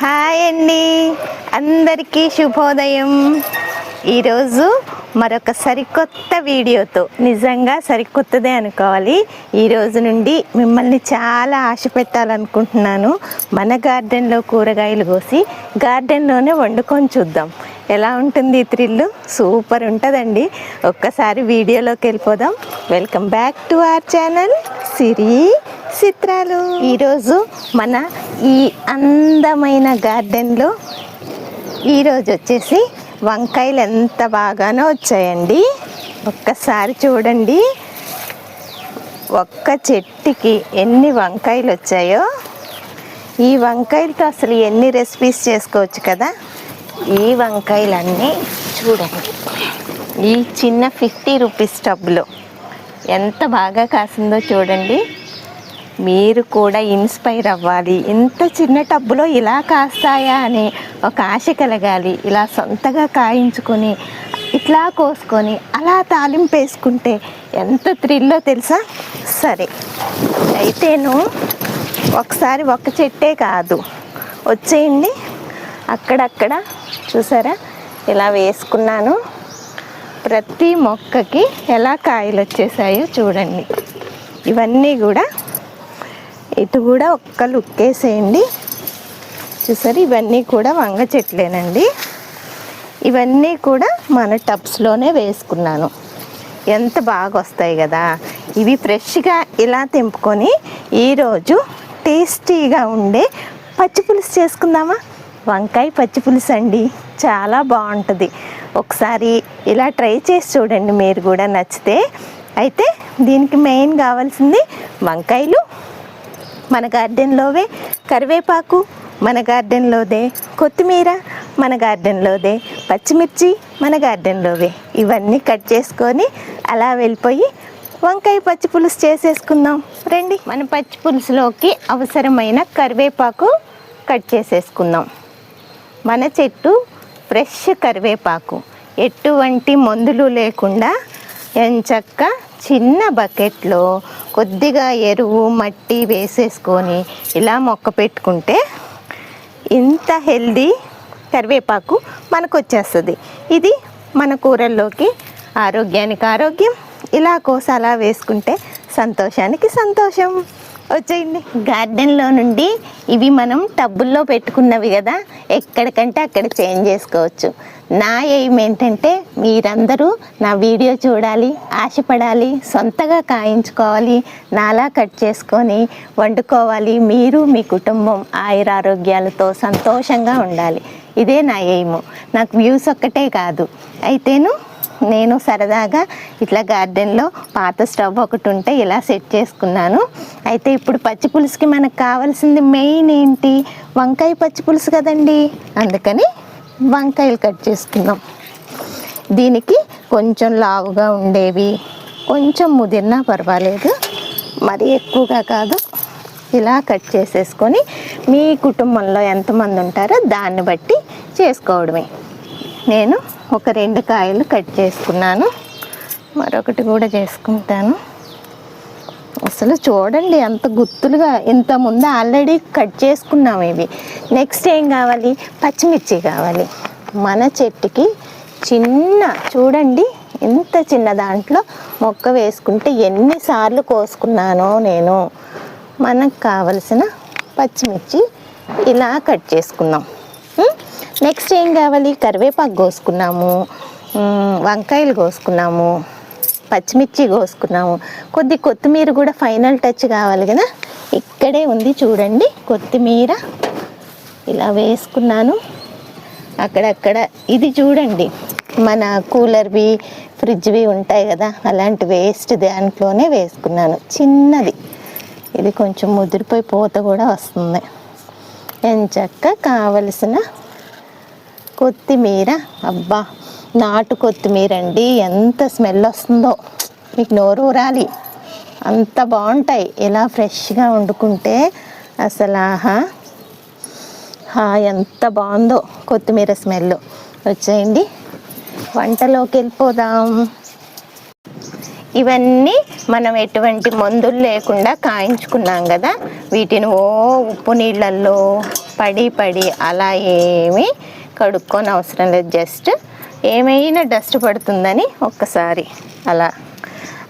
Hi అండి. అందరికీ శుభోదయం. ఈరోజు మరొక సరికొత్త వీడియోతో నిజంగా సరికొత్తదే అనుకోవాలి. ఈ రోజు నుండి మిమ్మల్ని చాలా ఆశ పెట్టాలనుకుంటున్నాను. మన గార్డెన్లో కూరగాయలు కోసి గార్డెన్లోనే వండుకొని చూద్దాం. ఎలా ఉంటుంది ఈ థ్రిల్ సూపర్ ఉంటుందండి. ఒక్కసారి వీడియోలోకి వెళ్ళిపోదాం. Welcome back to our channel Siri Chitralu. ఈరోజు మన ఈ అందమైన గార్డెన్లో ఈరోజు వచ్చేసి వంకాయలు ఎంత బాగానో వచ్చాయండి. ఒక్కసారి చూడండి. ఒక్క చెట్టుకి ఎన్ని వంకాయలు వచ్చాయో. ఈ వంకాయలతో అసలు ఎన్ని రెసిపీస్ చేసుకోవచ్చు కదా? ఈ వంకాయలన్నీ చూడండి. ఈ చిన్న ఫిఫ్టీ రూపీస్ టబ్లో ఎంత బాగా కాసిందో చూడండి. మీరు కూడా ఇన్స్పైర్ అవ్వాలి. ఇంత చిన్న టబ్బులో ఇలా కాస్తాయా అని ఒక ఆశ కలగాలి. ఇలా సొంతగా కాయించుకొని ఇట్లా కోసుకొని అలా తాలింపు వేసుకుంటే ఎంత థ్రిల్లో తెలుసా? సరే అయితేను ఒకసారి ఒక చెట్టే కాదు. వచ్చేయండి. అక్కడక్కడ చూసారా? ఇలా వేసుకున్నాను. ప్రతి మొక్కకి ఎలా కాయలు వచ్చేసాయో చూడండి. ఇవన్నీ కూడా ఇటు కూడా ఒక్క లుక్కేసేయండి చూసారు? ఇవన్నీ కూడా వంగ చెట్లేనండి. ఇవన్నీ కూడా మన టబ్స్లోనే వేసుకున్నాను. ఎంత బాగా వస్తాయి కదా? ఇవి ఫ్రెష్గా ఇలా తెంపుకొని ఈరోజు టేస్టీగా ఉండే పచ్చి పులుసు చేసుకుందామా? వంకాయ పచ్చి పులుసు అండి. చాలా బాగుంటుంది. ఒకసారి ఇలా ట్రై చేసి చూడండి మీరు కూడా నచ్చితే. అయితే దీనికి మెయిన్ కావాల్సింది వంకాయలు. మన గార్డెన్లోవే కరివేపాకు మన గార్డెన్లోదే కొత్తిమీర మన గార్డెన్లోదే పచ్చిమిర్చి మన గార్డెన్లోవే. ఇవన్నీ కట్ చేసుకొని అలా వెళ్ళిపోయి వంకాయ పచ్చి పులుసు చేసేసుకుందాం. రండి. మన పచ్చి పులుసులోకి అవసరమైన కరివేపాకు కట్ చేసేసుకుందాం. మన చెట్టు ఫ్రెష్ కరివేపాకు. ఎటువంటి మందులు లేకుండా ఎంచక్క చిన్న బకెట్లో కొద్దిగా ఎరువు మట్టి వేసేసుకొని ఇలా మొక్క పెట్టుకుంటే ఇంత హెల్దీ కరివేపాకు మనకు వచ్చేస్తుంది ఇది మన కూరల్లోకి ఆరోగ్యానికి ఆరోగ్యం. ఇలా కోసి అలా వేసుకుంటే సంతోషానికి సంతోషం. వచ్చేయండి. గార్డెన్లో నుండి ఇవి మనం టబ్బుల్లో పెట్టుకున్నవి కదా ఎక్కడికంటే అక్కడ చేంజ్ చేసుకోవచ్చు. నా ఎయిమ్ ఏంటంటే మీరందరూ నా వీడియో చూడాలి ఆశపడాలి సొంతగా కాయించుకోవాలి నాలా కట్ చేసుకొని వండుకోవాలి మీరు మీ కుటుంబం ఆయురారోగ్యాలతో సంతోషంగా ఉండాలి. ఇదే నా ఎయిమ్. నాకు వ్యూస్ ఒక్కటే కాదు. అయితేను నేను సరదాగా ఇట్లా గార్డెన్లో పాత స్టవ్ ఒకటి ఉంటే ఇలా సెట్ చేసుకున్నాను. అయితే ఇప్పుడు పచ్చి పులుసుకి మనకు కావాల్సింది మెయిన్ ఏంటి? వంకాయ పచ్చి పులుసు కదండి. అందుకని వంకాయలు కట్ చేసుకుందాం. దీనికి కొంచెం లావుగా ఉండేవి కొంచెం ముదిరినా పర్వాలేదు. మరి ఎక్కువగా కాదు. ఇలా కట్ చేసేసుకొని మీ కుటుంబంలో ఎంతమంది ఉంటారో దాన్ని బట్టి చేసుకోవడమే. నేను ఒక రెండు కాయలు కట్ చేసుకున్నాను. మరొకటి కూడా చేసుకుంటాను. అసలు చూడండి అంత గుత్తులుగా ఇంత ముందు ఆల్రెడీ కట్ చేసుకున్నాం ఇవి. నెక్స్ట్ ఏం కావాలి? పచ్చిమిర్చి కావాలి. మన చెట్టుకి చిన్న చూడండి ఇంత చిన్న దాంట్లో మొక్క వేసుకుంటే ఎన్నిసార్లు కోసుకున్నానో నేను. మనకు కావలసిన పచ్చిమిర్చి ఇలా కట్ చేసుకుందాం. నెక్స్ట్ ఏం కావాలి? కరివేపాకు కోసుకున్నాము. వంకాయలు కోసుకున్నాము. పచ్చిమిర్చి కోసుకున్నాము. కొద్ది కొత్తిమీర కూడా ఫైనల్ టచ్ కావాలి కదా? ఇక్కడే ఉంది చూడండి. కొత్తిమీర ఇలా వేసుకున్నాను. అక్కడక్కడ ఇది చూడండి. మన కూలర్వి ఫ్రిడ్జ్వి ఉంటాయి కదా? అలాంటి వేస్ట్ దాంట్లోనే వేసుకున్నాను. చిన్నది. ఇది కొంచెం ముదిరిపోయి పూత కూడా వస్తుంది. ఎంచక్క కావలసిన కొత్తిమీర? అబ్బా నాటు కొత్తిమీర అండి. ఎంత స్మెల్ వస్తుందో. మీకు నోరు ఊరాలి. అంత బాగుంటాయి. ఇలా ఫ్రెష్గా వండుకుంటే అసలు ఆహా. హా ఎంత బాగుందో కొత్తిమీర స్మెల్. వచ్చేయండి. వంటలోకి వెళ్ళిపోదాం. ఇవన్నీ మనం ఎటువంటి మందులు లేకుండా కాయించుకున్నాం కదా. వీటిని ఓ ఉప్పు నీళ్ళల్లో పడి పడి అలా ఏమీ కడుక్కొని అవసరం లేదు జస్ట్ ఏమైనా డస్ట్ పడుతుందని ఒక్కసారి అలా.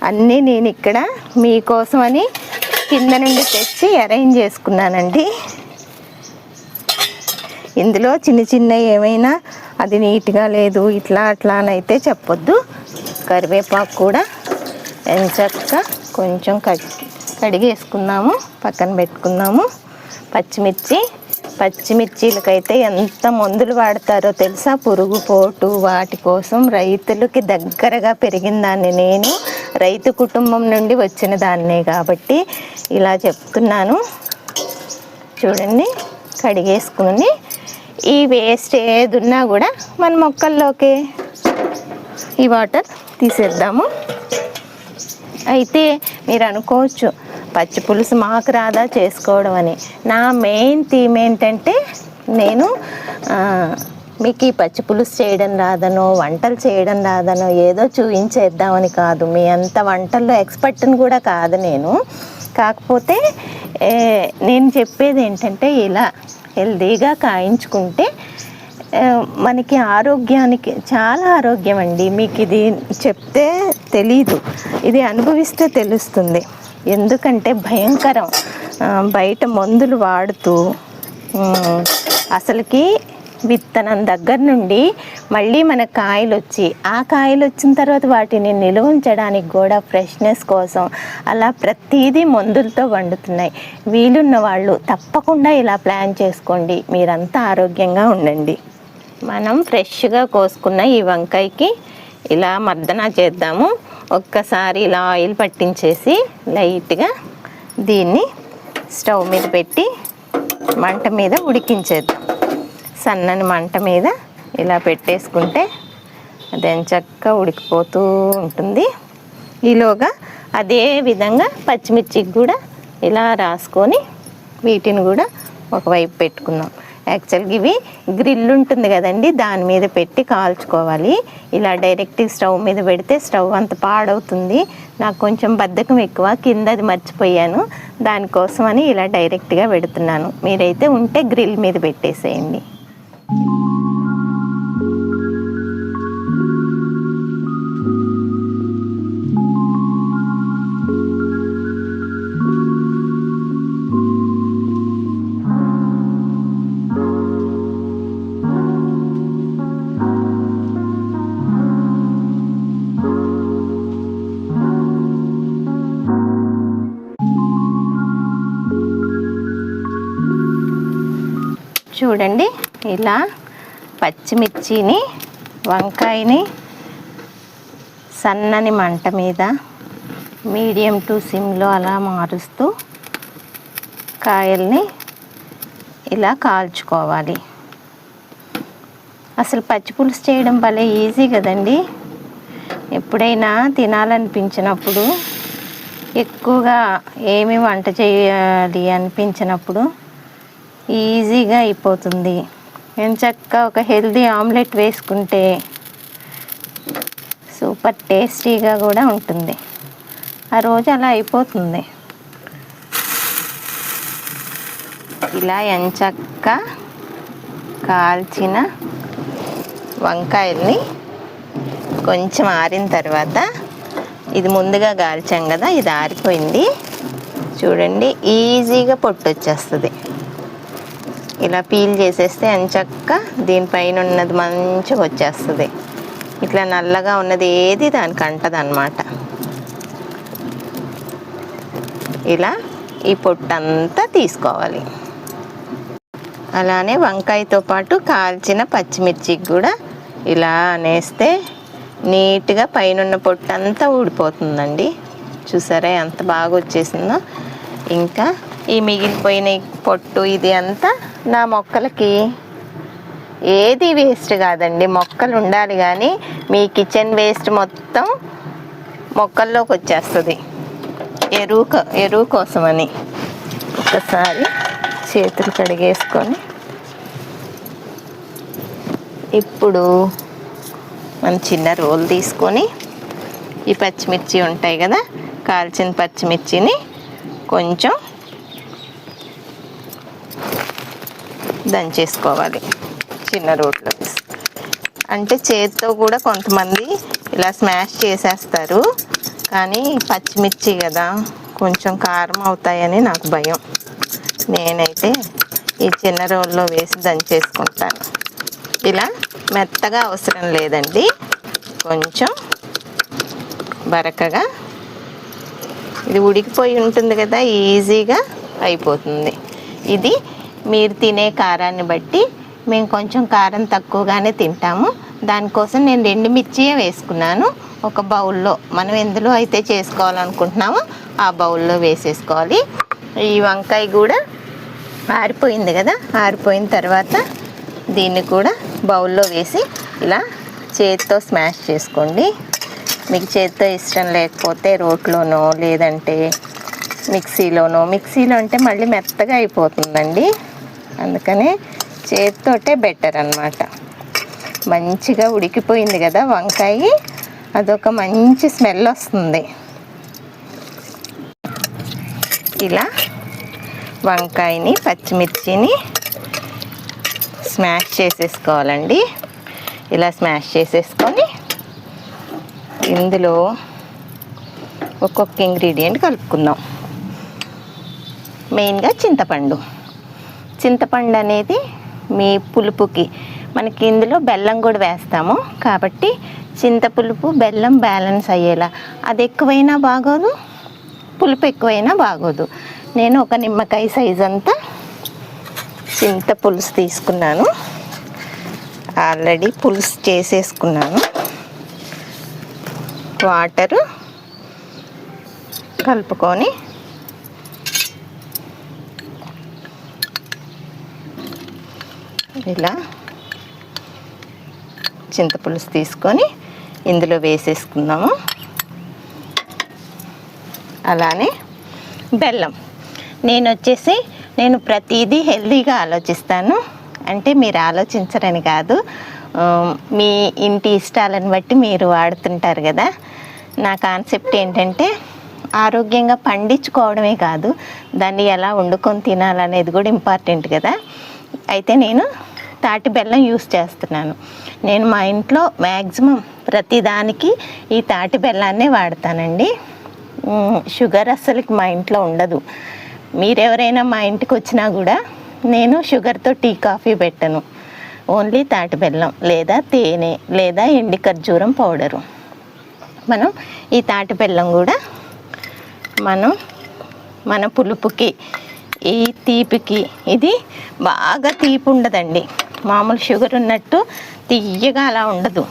అన్నీ నేను ఇక్కడ మీకోసమని కింద నుండి తెచ్చి అరేంజ్ చేసుకున్నానండి. ఇందులో చిన్న చిన్న ఏమైనా అది నీట్గా లేదు ఇట్లా అట్లా అని అయితే చెప్పొద్దు. కరివేపాకు కూడా ఎంచక్క కొంచెం కడిగేసుకున్నాము పక్కన పెట్టుకున్నాము. పచ్చిమిర్చి పచ్చిమిర్చీలకైతే ఎంత మందులు వాడతారో తెలుసా? పురుగు పోటు వాటి కోసం రైతులకి దగ్గరగా పెరిగిన దాన్ని నేను. రైతు కుటుంబం నుండి వచ్చిన దాన్నే కాబట్టి ఇలా చెప్తున్నాను. చూడండి కడిగేసుకుని ఈ వేస్ట్ ఏది ఉన్నా కూడా మన మొక్కల్లోకి ఈ వాటర్ తీసేద్దాము. అయితే మీరు అనుకోవచ్చు పచ్చి పులుసు మాకు రాదా చేసుకోవడం అని. నా మెయిన్ థీమ్ ఏంటంటే నేను మీకు ఈ పచ్చి పులుసు చేయడం రాదనో వంటలు చేయడం రాదనో ఏదో చూపించేద్దామని కాదు. మీ అంత వంటల్లో ఎక్స్పర్ట్ని కూడా కాదు నేను. కాకపోతే నేను చెప్పేది ఏంటంటే ఇలా హెల్దీగా కాయించుకుంటే మనకి ఆరోగ్యానికి చాలా ఆరోగ్యం అండి. మీకు ఇది చెప్తే తెలీదు. ఇది అనుభవిస్తే తెలుస్తుంది. ఎందుకంటే భయంకరం. బయట మందులు వాడుతూ అసలుకి విత్తనం దగ్గర నుండి మళ్ళీ మన కాయలు వచ్చి ఆ కాయలు వచ్చిన తర్వాత వాటిని నిలువ ఉంచడానికి కూడా ఫ్రెష్నెస్ కోసం అలా ప్రతిదీ మందులతో వండుతున్నాయి. వీలున్న వాళ్ళు తప్పకుండా ఇలా ప్లాన్ చేసుకోండి. మీరంతా ఆరోగ్యంగా ఉండండి. మనం ఫ్రెష్గా కోసుకున్న ఈ వంకాయకి ఇలా మర్దన చేద్దాము. ఒక్కసారి ఇలా ఆయిల్ పట్టించేసి లైట్గా దీన్ని స్టవ్ మీద పెట్టి మంట మీద ఉడికించేద్దాం. సన్నని మంట మీద ఇలా పెట్టేసుకుంటే అది చక్కగా ఉడికిపోతూ ఉంటుంది. ఈలోగా అదే విధంగా పచ్చిమిర్చికి కూడా ఇలా రాసుకొని వీటిని కూడా ఒకవైపు పెట్టుకుందాం. యాక్చువల్గా ఇవి గ్రిల్ ఉంటుంది కదండి దాని మీద పెట్టి కాల్చుకోవాలి. ఇలా డైరెక్ట్ స్టవ్ మీద పెడితే స్టవ్ అంత పాడవుతుంది. నాకు కొంచెం బద్ధకం ఎక్కువ కింద అది మర్చిపోయాను. దానికోసమని ఇలా డైరెక్ట్గా పెడుతున్నాను. మీరైతే ఉంటే గ్రిల్ మీద పెట్టేసేయండి. చూడండి ఇలా పచ్చిమిర్చిని వంకాయని సన్నని మంట మీద మీడియం టు సిమ్లో అలా మారుస్తూ కాయల్ని ఇలా కాల్చుకోవాలి. అసలు పచ్చి పులుసు చేయడం భలే ఈజీ కదండి. ఎప్పుడైనా తినాలనిపించినప్పుడు ఎక్కువగా ఏమి వంట చేయాలి అనిపించినప్పుడు ఈజీగా అయిపోతుంది. ఎంచక్క ఒక హెల్దీ ఆమ్లెట్ వేసుకుంటే సూపర్ టేస్టీగా కూడా ఉంటుంది. ఆ రోజు అలా అయిపోతుంది. ఇలా ఎంచక్క కాల్చిన వంకాయల్ని కొంచెం ఆరిన తర్వాత ఇది ముందుగా కాల్చాం కదా ఇది ఆరిపోయింది. చూడండి ఈజీగా పొట్టు వచ్చేస్తుంది ఇలా పీల్ చేసేస్తే ఎంచక్క దీనిపైన ఉన్నది మంచిగా వచ్చేస్తుంది. ఇట్లా నల్లగా ఉన్నది ఏది దానికి అంటది అనమాట ఇలా ఈ పొట్టంతా తీసుకోవాలి. అలానే వంకాయతో పాటు కాల్చిన పచ్చిమిర్చికి కూడా ఇలా అనేస్తే నీట్గా పైన పొట్టంతా ఊడిపోతుందండి. చూసారా ఎంత బాగా వచ్చేసిందో. ఇంకా ఈ మిగిలిపోయిన పొట్టు ఇది అంతా నా మొక్కలకి ఏది వేస్ట్ కాదండి మొక్కలు ఉండాలి కానీ మీ కిచెన్ వేస్ట్ మొత్తం మొక్కల్లోకి వచ్చేస్తుంది. ఎరువు ఎరువు కోసమని. ఒకసారి చేతులు కడిగేసుకొని ఇప్పుడు మనం చిన్న రోల్ తీసుకొని ఈ పచ్చిమిర్చి ఉంటాయి కదా కాల్చిన పచ్చిమిర్చిని కొంచెం దంచేసుకోవాలి చిన్న రోట్లో అంటే చేతితో కూడా కొంతమంది ఇలా స్మాష్ చేసేస్తారు. కానీ పచ్చిమిర్చి కదా కొంచెం కారం అవుతాయని నాకు భయం. నేనైతే ఈ చిన్న రోల్లో వేసి దంచేసుకుంటాను ఇలా మెత్తగా అవసరం లేదండి. కొంచెం బరకగా. ఇది ఉడికిపోయి ఉంటుంది కదా ఈజీగా అయిపోతుంది. ఇది మీరు తినే కారాన్ని బట్టి మేము కొంచెం కారం తక్కువగానే తింటాము. దానికోసం నేను రెండు మిర్చియే వేసుకున్నాను. ఒక బౌల్లో మనం ఎందులో అయితే చేసుకోవాలనుకుంటున్నామో ఆ బౌల్లో వేసేసుకోవాలి. ఈ వంకాయ కూడా ఆరిపోయింది కదా ఆరిపోయిన తర్వాత దీన్ని కూడా బౌల్లో వేసి ఇలా చేతితో స్మాష్ చేసుకోండి. మీకు చేతితో ఇష్టం లేకపోతే రోట్లోనో లేదంటే మిక్సీలోనో మిక్సీలో అంటే మళ్ళీ మెత్తగా అయిపోతుందండి. అందుకని చేతితోటే బెటర్ అన్నమాట. మంచిగా ఉడికిపోయింది కదా వంకాయ. అదొక మంచి స్మెల్ వస్తుంది. ఇలా వంకాయని పచ్చిమిర్చిని స్మాష్ చేసేసుకోవాలండి. ఇలా స్మాష్ చేసేసుకొని ఇందులో ఒక్కొక్క ఇంగ్రీడియంట్ కలుపుకుందాం. మెయిన్గా చింతపండు. చింతపండు అనేది మీ పులుపుకి మనకి ఇందులో బెల్లం కూడా వేస్తాము. కాబట్టి చింత పులుపు బెల్లం బ్యాలెన్స్ అయ్యేలా. అది ఎక్కువైనా బాగోదు పులుపు ఎక్కువైనా బాగోదు. నేను ఒక నిమ్మకాయ సైజ్ అంతా చింత పులుసు తీసుకున్నాను. ఆల్రెడీ పులుసు చేసేసుకున్నాను. వాటరు కలుపుకొని ఇలా చింతపులుసు తీసుకొని ఇందులో వేసేసుకుందాము. అలానే బెల్లం. నేను వచ్చేసి నేను ప్రతిదీ హెల్తీగా ఆలోచిస్తాను. అంటే మీరు ఆలోచించరని కాదు. మీ ఇంటి ఇష్టాలను బట్టి మీరు వాడుతుంటారు కదా. నా కాన్సెప్ట్ ఏంటంటే ఆరోగ్యంగా పండించుకోవడమే కాదు. దాన్ని ఎలా వండుకొని తినాలనేది కూడా ఇంపార్టెంట్ కదా. అయితే నేను తాటి బెల్లం యూస్ చేస్తున్నాను. నేను మా ఇంట్లో మ్యాక్సిమం ప్రతిదానికి ఈ తాటి బెల్లాన్నే వాడతానండి. షుగర్ అస్సలకి మా ఇంట్లో ఉండదు. మీరెవరైనా మా ఇంటికి వచ్చినా కూడా నేను షుగర్తో టీ కాఫీ పెట్టను. ఓన్లీ తాటి బెల్లం లేదా తేనె లేదా ఎండి ఖర్జూరం పౌడరు. మనం ఈ తాటి బెల్లం కూడా మనం మన పులుపుకి ఈ తీపికి ఇది బాగా తీపి ఉండదండి. మామూలు షుగర్ ఉన్నట్టు తీయగా అలా ఉండదు.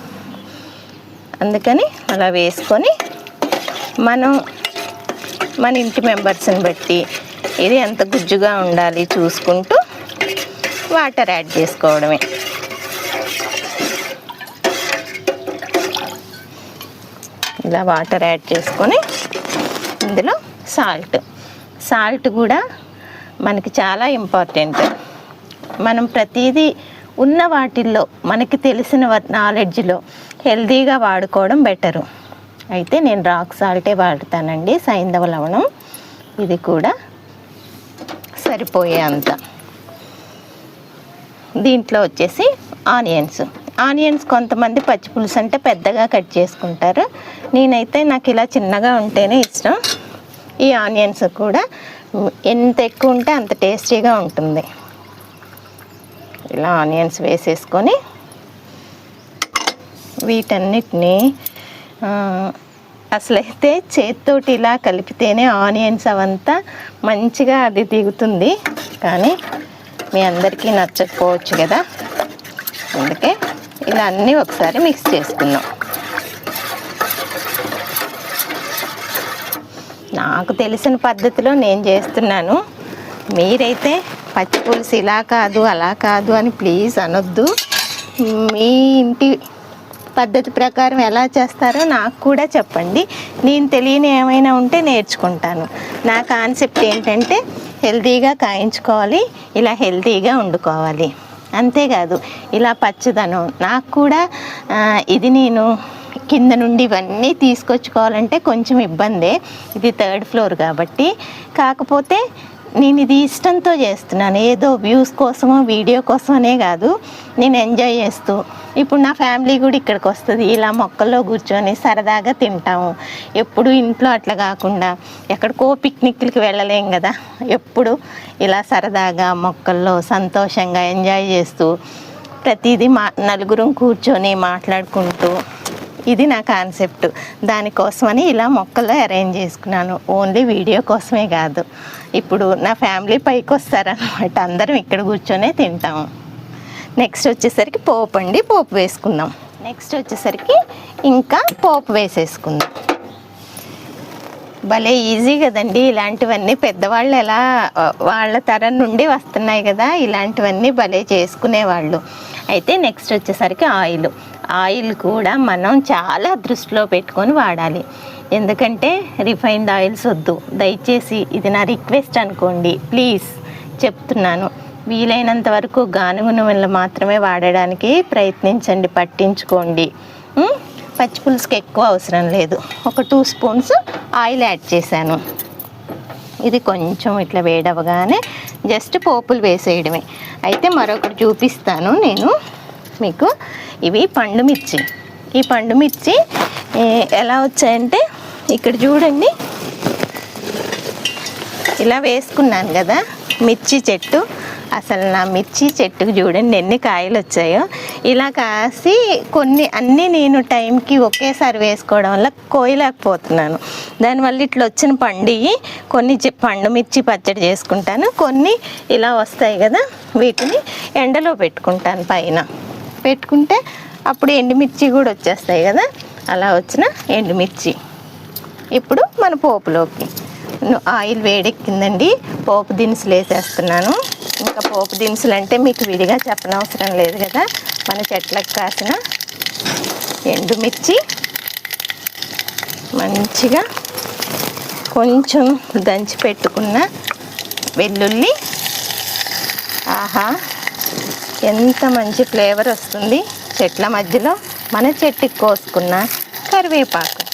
అందుకని అలా వేసుకొని మనం మన ఇంటి మెంబర్స్ని బట్టి ఇది ఎంత గుజ్జుగా ఉండాలి చూసుకుంటూ వాటర్ యాడ్ చేసుకోవడమే. ఇలా వాటర్ యాడ్ చేసుకొని ఇందులో సాల్ట్. సాల్ట్ కూడా మనకి చాలా ఇంపార్టెంట్. మనం ప్రతిదీ ఉన్న వాటిల్లో మనకి తెలిసిన నాలెడ్జ్లో హెల్తీగా వాడుకోవడం బెటరు. అయితే నేను రాక్ సాల్టే వాడతానండి సైంధవ లవణం. ఇది కూడా సరిపోయే అంత. దీంట్లో వచ్చేసి ఆనియన్స్. ఆనియన్స్ కొంతమంది పచ్చి పులుసు అంటే పెద్దగా కట్ చేసుకుంటారు. నేనైతే నాకు ఇలా చిన్నగా ఉంటేనే ఇష్టం. ఈ ఆనియన్స్ కూడా ఎంత ఎక్కువ ఉంటే అంత టేస్టీగా ఉంటుంది. ఇలా ఆనియన్స్ వేసేసుకొని వీటన్నిటిని అసలైతే చేత్తోటి ఇలా కలిపితేనే ఆనియన్స్ అవంతా మంచిగా అది దిగుతుంది. కానీ మీ అందరికీ నచ్చకపోవచ్చు కదా. అందుకే ఇలా అన్నీ ఒకసారి మిక్స్ చేసుకుందాం. నాకు తెలిసిన పద్ధతిలో నేను చేస్తున్నాను. మీరైతే పచ్చి పులుసు ఇలా కాదు అలా కాదు అని ప్లీజ్ అనొద్దు. మీ ఇంటి పద్ధతి ప్రకారం ఎలా చేస్తారో నాకు కూడా చెప్పండి. నేను తెలియని ఏమైనా ఉంటే నేర్చుకుంటాను. నా కాన్సెప్ట్ ఏంటంటే హెల్తీగా కాయించుకోవాలి ఇలా హెల్తీగా వండుకోవాలి. అంతేకాదు ఇలా పచ్చదనం. నాకు కూడా ఇది నేను కింద నుండి ఇవన్నీ తీసుకొచ్చుకోవాలంటే కొంచెం ఇబ్బందే. ఇది థర్డ్ ఫ్లోర్ కాబట్టి. కాకపోతే నేను ఇది ఇష్టంతో చేస్తున్నాను. ఏదో వ్యూస్ కోసమో వీడియో కోసమనే కాదు. నేను ఎంజాయ్ చేస్తూ. ఇప్పుడు నా ఫ్యామిలీ కూడా ఇక్కడికి వస్తుంది. ఇలా మొక్కల్లో కూర్చొని సరదాగా తింటాము. ఎప్పుడు ఇంట్లో అట్లా కాకుండా ఎక్కడికో పిక్నిక్లకి వెళ్ళలేం కదా. ఎప్పుడు ఇలా సరదాగా మొక్కల్లో సంతోషంగా ఎంజాయ్ చేస్తూ ప్రతిదీ మా నలుగురం కూర్చొని మాట్లాడుకుంటూ ఇది నా కాన్సెప్ట్. దానికోసమని ఇలా మొక్కలు అరేంజ్ చేసుకున్నాను. ఓన్లీ వీడియో కోసమే కాదు. ఇప్పుడు నా ఫ్యామిలీ పైకి వస్తారనమాట అందరం ఇక్కడ కూర్చొనే తింటాము. నెక్స్ట్ వచ్చేసరికి పోపు అండి. పోపు వేసుకుందాం. నెక్స్ట్ వచ్చేసరికి ఇంకా పోపు వేసేసుకుందాం. భలే ఈజీ కదండి. ఇలాంటివన్నీ పెద్దవాళ్ళు ఎలా వాళ్ళ తరం నుండి వస్తున్నాయి కదా. ఇలాంటివన్నీ భలే చేసుకునేవాళ్ళు. అయితే నెక్స్ట్ వచ్చేసరికి ఆయిల్. ఆయిల్ కూడా మనం చాలా దృష్టిలో పెట్టుకొని వాడాలి. ఎందుకంటే రిఫైన్డ్ ఆయిల్స్ వద్దు. దయచేసి ఇది నా రిక్వెస్ట్ అనుకోండి. ప్లీజ్ చెప్తున్నాను. వీలైనంత వరకు గానుగు నూనెలు మాత్రమే వాడడానికి ప్రయత్నించండి. పట్టించుకోండి. పచ్చి పులుసుకి ఎక్కువ అవసరం లేదు. ఒక టూ స్పూన్స్ ఆయిల్ యాడ్ చేశాను. ఇది కొంచెం ఇట్లా వేడవగానే జస్ట్ పోపులు వేసేయడమే. అయితే మరొకటి చూపిస్తాను నేను మీకు. ఇవి పండు మిర్చి. ఈ పండు మిర్చి ఎలా వచ్చాయంటే ఇక్కడ చూడండి. ఇలా వేసుకున్నాను కదా మిర్చి చెట్టు. అసలు నా మిర్చి చెట్టుకు చూడండి ఎన్ని కాయలు వచ్చాయో. ఇలా కాసి కొన్ని అన్నీ నేను టైంకి ఒకేసారి వేసుకోవడం వల్ల కోయలేకపోతున్నాను. దానివల్ల ఇట్లా వచ్చిన పండి కొన్ని చె- పండు మిర్చి పచ్చడి చేసుకుంటాను. కొన్ని ఇలా వస్తాయి కదా వీటిని ఎండలో పెట్టుకుంటాను పైన. పెట్టుకుంటే అప్పుడు ఎండుమిర్చి కూడా వచ్చేస్తాయి కదా అలా వచ్చిన ఎండుమిర్చి. ఇప్పుడు మన పోపులోకి. ఆయిల్ వేడెక్కిందండి. పోపు దినుసులు వేసేస్తున్నాను. ఇంకా పోపు దినుసులు అంటే మీకు విడిగా చెప్పనవసరం లేదు కదా. మన చెట్లకు కాసిన ఎండుమిర్చి మంచిగా కొంచెం దంచి పెట్టుకున్న వెల్లుల్లి. ఆహా! ఎంత మంచి ఫ్లేవర్ వస్తుంది. చెట్ల మధ్యలో మన చెట్టుకి కోసుకున్న కరివేపాకు.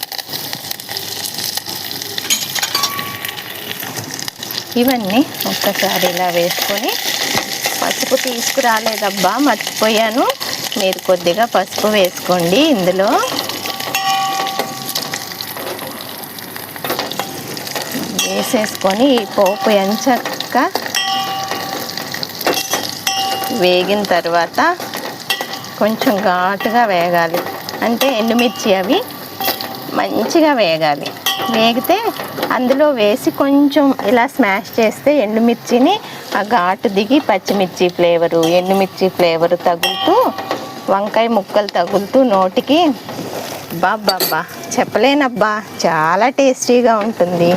ఇవన్నీ ఒక్కసారి ఇలా వేసుకొని పసుపు తీసుకురాలేదబ్బా మర్చిపోయాను. మీరు కొద్దిగా పసుపు వేసుకోండి ఇందులో. వేసేసుకొని ఈ పోపు ఎంచక్క వేగిన తర్వాత కొంచెం ఘాటుగా వేగాలి. అంటే ఎండుమిర్చి అవి మంచిగా వేగాలి. వేగితే అందులో వేసి కొంచెం ఇలా స్మాష్ చేస్తే ఎండుమిర్చిని ఆ ఘాటు దిగి పచ్చిమిర్చి ఫ్లేవరు ఎండుమిర్చి ఫ్లేవరు తగులుతూ వంకాయ ముక్కలు తగులుతూ నోటికి బాబ్బాబ్బా చెప్పలేనబ్బా చాలా టేస్టీగా ఉంటుంది.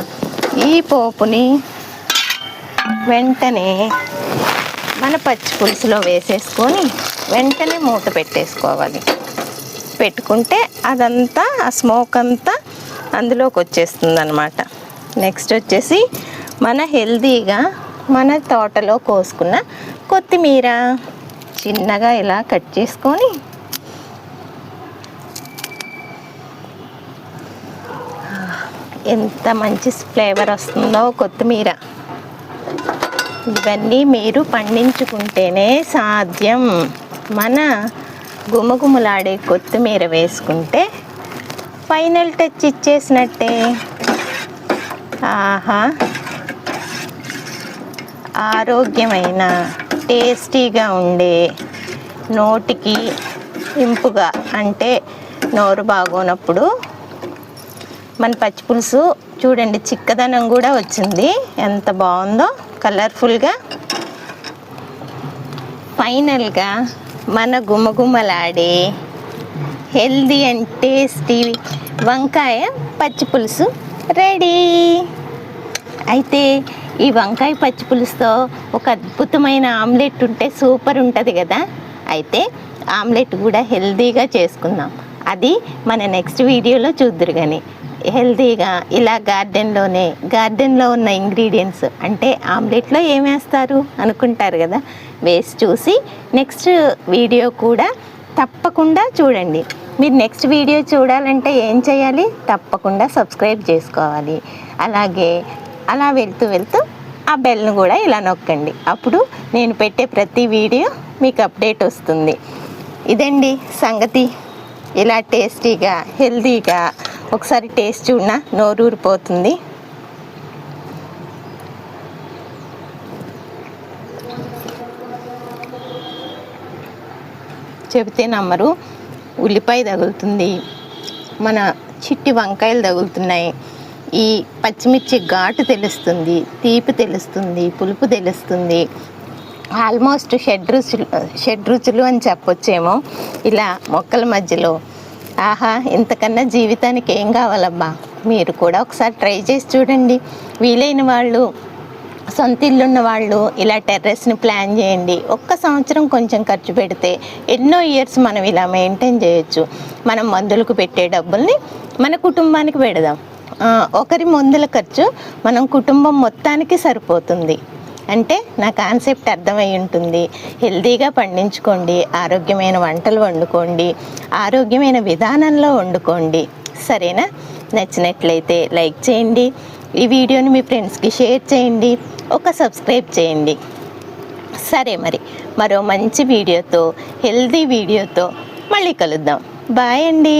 ఈ పోపుని వెంటనే మన పచ్చి పులుసులో వేసేసుకొని వెంటనే మూత పెట్టేసుకోవాలి. పెట్టుకుంటే అదంతా ఆ స్మోక్ అంతా అందులోకి వచ్చేస్తుంది అనమాట నెక్స్ట్ వచ్చేసి మన హెల్తీగా మన తోటలో కోసుకున్న కొత్తిమీర చిన్నగా ఇలా కట్ చేసుకొని ఎంత మంచి ఫ్లేవర్ వస్తుందో కొత్తిమీర. ఇవన్నీ మీరు పండించుకుంటేనే సాధ్యం. మన గుమగుమలాడే కొత్తిమీర వేసుకుంటే ఫైనల్ టచ్ ఇచ్చేసినట్టే. ఆహా. ఆరోగ్యమైన టేస్టీగా ఉండే నోటికి ఇంపుగా అంటే నోరు బాగోనప్పుడు మన పచ్చి పులుసు చూడండి చిక్కదనం కూడా వచ్చింది. ఎంత బాగుందో కలర్ఫుల్గా. ఫైనల్గా మన గుమగుమలాడే హెల్దీ అండ్ టేస్టీ వంకాయ పచ్చి పులుసు రెడీ. అయితే ఈ వంకాయ పచ్చి పులుసుతో ఒక అద్భుతమైన ఆమ్లెట్ ఉంటే సూపర్ ఉంటుంది కదా. అయితే ఆమ్లెట్ కూడా హెల్దీగా చేసుకుందాం. అది మన నెక్స్ట్ వీడియోలో చూద్దురు కానీ హెల్దీగా ఇలా గార్డెన్లోనే గార్డెన్లో ఉన్న ఇంగ్రీడియంట్స్ అంటే ఆమ్లెట్లో ఏమేస్తారు అనుకుంటారు కదా. వేసి చూసి నెక్స్ట్ వీడియో కూడా తప్పకుండా చూడండి. మీరు నెక్స్ట్ వీడియో చూడాలంటే ఏం చేయాలి? తప్పకుండా సబ్స్క్రైబ్ చేసుకోవాలి. అలాగే అలా వెళ్తూ వెళ్తూ ఆ బెల్ను కూడా ఇలా నొక్కండి. అప్పుడు నేను పెట్టే ప్రతి వీడియో మీకు అప్డేట్ వస్తుంది. ఇదండి సంగతి. ఇలా టేస్టీగా హెల్తీగా ఒకసారి టేస్ట్ చూడ నోరూరిపోతుంది. చెబితే నమ్మరు. ఉల్లిపాయ తగులుతుంది. మన చిట్టి వంకాయలు తగులుతున్నాయి. ఈ పచ్చిమిర్చి ఘాటు తెలుస్తుంది తీపి తెలుస్తుంది పులుపు తెలుస్తుంది. ఆల్మోస్ట్ షడ్ రుచులు షడ్ రుచులు అని చెప్పొచ్చేమో ఇలా మొక్కల మధ్యలో. ఆహా ఇంతకన్నా జీవితానికి ఏం కావాలబ్బా? మీరు కూడా ఒకసారి ట్రై చేసి చూడండి. వీలైన వాళ్ళు సొంత ఇల్లున్న వాళ్ళు ఇలా టెర్రస్ని ప్లాన్ చేయండి. ఒక్క సంవత్సరం కొంచెం ఖర్చు పెడితే ఎన్నో ఇయర్స్ మనం ఇలా మెయింటైన్ చేయొచ్చు. మనం మందులకు పెట్టే డబ్బుల్ని మన కుటుంబానికి పెడదాం. ఒకరి మందుల ఖర్చు మనం కుటుంబం మొత్తానికి సరిపోతుంది. అంటే నా కాన్సెప్ట్ అర్థమై ఉంటుంది. హెల్తీగా పండించుకోండి ఆరోగ్యమైన వంటలు వండుకోండి ఆరోగ్యమైన విధానంలో వండుకోండి. సరేనా? నచ్చినట్లయితే లైక్ చేయండి. ఈ వీడియోని మీ ఫ్రెండ్స్కి షేర్ చేయండి ఒక సబ్స్క్రైబ్ చేయండి. సరే మరి మరో మంచి వీడియోతో హెల్తీ వీడియోతో మళ్ళీ కలుద్దాం. బాయ్ అండి.